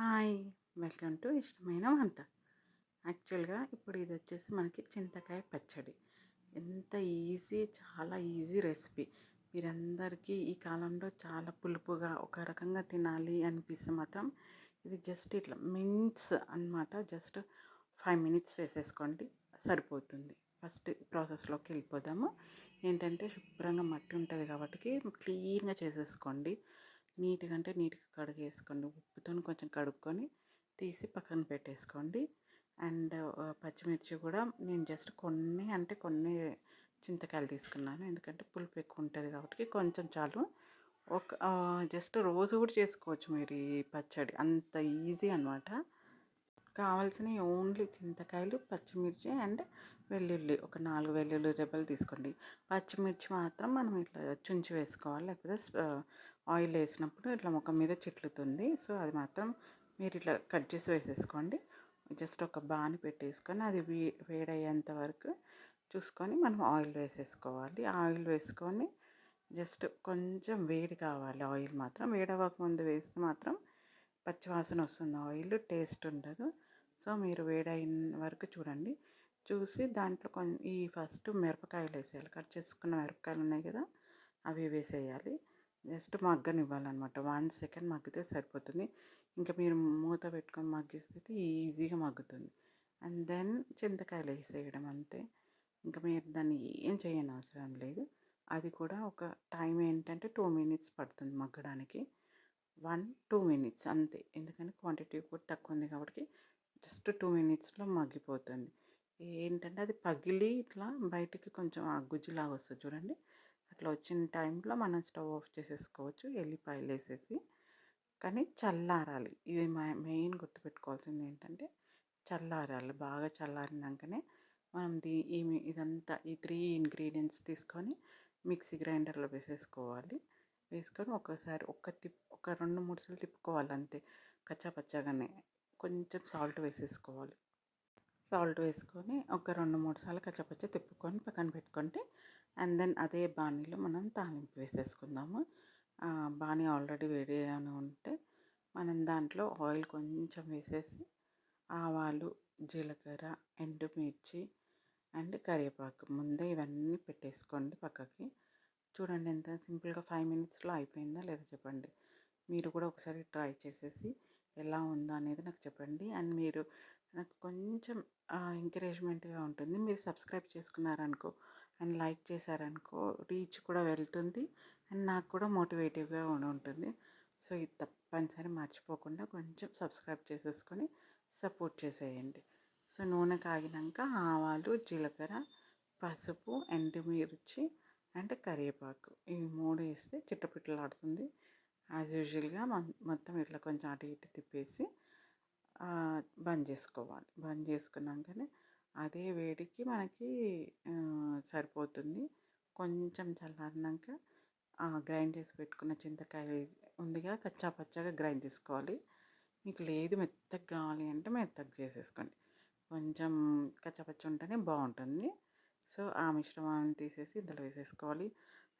Hi welcome to ఇష్టమైన వంట. యాక్చువల్గా ఇప్పుడు ఇది వచ్చేసి మనకి చింతకాయ పచ్చడి. ఎంత ఈజీ చాలా ఈజీ రెసిపీ. మీరందరికీ ఈ కాలంలో చాలా పులుపుగా ఒక రకంగా తినాలి అనిపిస్తే మాత్రం ఇది జస్ట్ ఇట్లా మినిట్స్ అనమాట జస్ట్ ఫైవ్ మినిట్స్ వేసేసుకోండి సరిపోతుంది. ఫస్ట్ ప్రాసెస్లోకి వెళ్ళిపోదాము. ఏంటంటే శుభ్రంగా మట్టి ఉంటుంది కాబట్టి క్లీన్గా చేసేసుకోండి. నీట్గా అంటే నీట్గా కడిగేసుకోండి. ఉప్పుతో కొంచెం కడుక్కొని తీసి పక్కన పెట్టేసుకోండి. అండ్ పచ్చిమిర్చి కూడా నేను జస్ట్ కొన్ని అంటే కొన్ని చింతకాయలు తీసుకున్నాను. ఎందుకంటే పులుపు ఎక్కువ ఉంటుంది కాబట్టి కొంచెం చాలు. ఒక జస్ట్ రోజు కూడా చేసుకోవచ్చు మీరు ఈ పచ్చడి. అంత ఈజీ అనమాట కావాల్సినవి ఓన్లీ చింతకాయలు పచ్చిమిర్చి అండ్ వెల్లుల్లి. ఒక నాలుగు వెల్లుల్లి రెబ్బలు తీసుకోండి. పచ్చిమిర్చి మాత్రం మనం ఇట్లా చుంచి వేసుకోవాలి. లేకపోతే ఆయిల్ వేసినప్పుడు ఇట్లా ముఖం మీద చిట్లుతుంది. సో అది మాత్రం మీరు ఇట్లా కట్ చేసి వేసేసుకోండి. జస్ట్ ఒక బాని పెట్టేసుకొని అది వే వేడయ్యేంత వరకు చూసుకొని మనం ఆయిల్ వేసేసుకోవాలి. ఆయిల్ వేసుకొని జస్ట్ కొంచెం వేడి కావాలి. ఆయిల్ మాత్రం వేడవ్వకముందు వేస్తే మాత్రం పచ్చివాసన వస్తుంది ఆయిల్ టేస్ట్ ఉండదు. సో మీరు వేడైన వరకు చూడండి. చూసి దాంట్లో కొంచెం ఈ ఫస్ట్ మిరపకాయలు వేసేయాలి. కట్ చేసుకున్న మిరపకాయలు ఉన్నాయి కదా అవి వేసేయాలి. జస్ట్ మగ్గనివ్వాలన్నమాట. వన్ సెకండ్ మగ్గితే సరిపోతుంది. ఇంకా మీరు మూత పెట్టుకొని మగ్గిస్తే ఈజీగా మగ్గుతుంది. అండ్ దెన్ చింతకాయలు వేసేయడం అంతే. ఇంకా మీరు దాన్ని ఏం చేయని అవసరం లేదు. అది కూడా ఒక టైం ఏంటంటే టూ మినిట్స్ పడుతుంది మగ్గడానికి. వన్ టూ మినిట్స్ అంతే. ఎందుకంటే క్వాంటిటీ కూడా తక్కువ ఉంది కాబట్టి జస్ట్ టూ మినిట్స్లో మగ్గిపోతుంది. ఏంటంటే అది పగిలి ఇట్లా బయటికి కొంచెం ఆ గుజ్జులాగా వస్తుంది చూడండి. అట్లా వచ్చిన టైంలో మనం స్టవ్ ఆఫ్ చేసేసుకోవచ్చు ఎల్లిపాయలు వేసేసి. కానీ చల్లారాలి. ఇది మెయిన్ గుర్తుపెట్టుకోవాల్సింది ఏంటంటే చల్లారాలి. బాగా చల్లారినాకనే మనం దీ ఈ ఇదంతా ఈ త్రీ ఇంగ్రీడియంట్స్ తీసుకొని మిక్సీ గ్రైండర్లో వేసేసుకోవాలి. వేసుకొని ఒకసారి ఒక తిప్ ఒక రెండు మూడు సార్లు తిప్పుకోవాలి అంతే కచ్చాపచ్చాగానే కొంచెం సాల్ట్ వేసేసుకోవాలి సాల్ట్ వేసుకొని ఒక రెండు మూడు సార్లు కచ్చపచ్చ తిప్పుకొని పక్కన పెట్టుకుంటే అండ్ దెన్ అదే బాణీలో మనం తాలింపు వేసేసుకుందాము బాణీ ఆల్రెడీ వేడి అని ఉంటే మనం దాంట్లో ఆయిల్ కొంచెం వేసేసి ఆవాలు జీలకర్ర ఎండుమిర్చి అండ్ కరివేపాకు ముందే ఇవన్నీ పెట్టేసుకోండి పక్కకి చూడండి ఎంత సింపుల్గా ఫైవ్ మినిట్స్లో అయిపోయిందా లేదా చెప్పండి. మీరు కూడా ఒకసారి ట్రై చేసేసి ఎలా ఉందో అనేది నాకు చెప్పండి. అండ్ మీరు నాకు కొంచెం ఎంకరేజ్మెంట్గా ఉంటుంది. మీరు సబ్స్క్రైబ్ చేసుకున్నారనుకో అండ్ లైక్ చేశారనుకో రీచ్ కూడా వెళ్తుంది. అండ్ నాకు కూడా మోటివేటివ్గా ఉంటుంది. సో ఇది తప్పనిసరి మర్చిపోకుండా కొంచెం సబ్స్క్రైబ్ చేసేసుకొని సపోర్ట్ చేసేయండి. సో నూనె కాగినాక ఆవాలు జీలకర్ర పసుపు ఎండుమిర్చి అండ్ కరివేపాకు ఇవి మూడు వేస్తే చిట్టపిట్టలాడుతుంది. యాజ్ యూజువల్గా మొత్తం ఇట్లా కొంచెం అటు ఇటు తిప్పేసి బంద్ చేసుకోవాలి. బంద్ చేసుకున్నాకనే అదే వేడికి మనకి సరిపోతుంది. కొంచెం చల్లారినాక గ్రైండ్ చేసి పెట్టుకున్న చింతకాయ ఉందిగా కచ్చా పచ్చగా గ్రైండ్ చేసుకోవాలి. మీకు లేదు మెత్తగా కావాలి అంటే మెత్తగా చేసేసుకోండి. కొంచెం కచ్చపచ్చ ఉంటేనే బాగుంటుంది. సో ఆ మిశ్రమాన్ని తీసేసి ఇందులో వేసేసుకోవాలి.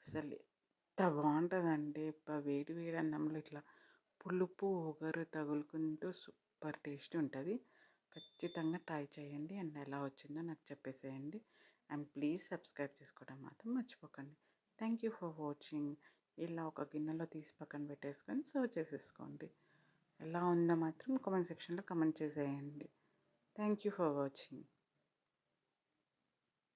అసలు ఎంత బాగుంటుందండి వేడి వేడి అన్నంలో ఇట్లా పులుపు ఒగరు తగులుకుంటూ సూపర్ టేస్ట్ ఉంటుంది. ఖచ్చితంగా ట్రై చేయండి. అండ్ ఎలా వచ్చిందో నాకు చెప్పేసేయండి. అండ్ ప్లీజ్ సబ్స్క్రైబ్ చేసుకోవడం మాత్రం మర్చిపోకండి. Thank you for watching. ఇలా ఒక గిన్నెలో తీసి పక్కన పెట్టేసుకొని సర్వ్ చేసేసుకోండి. ఎలా ఉందో మాత్రం కామెంట్ సెక్షన్లో కమెంట్ చేసేయండి. Thank you for watching.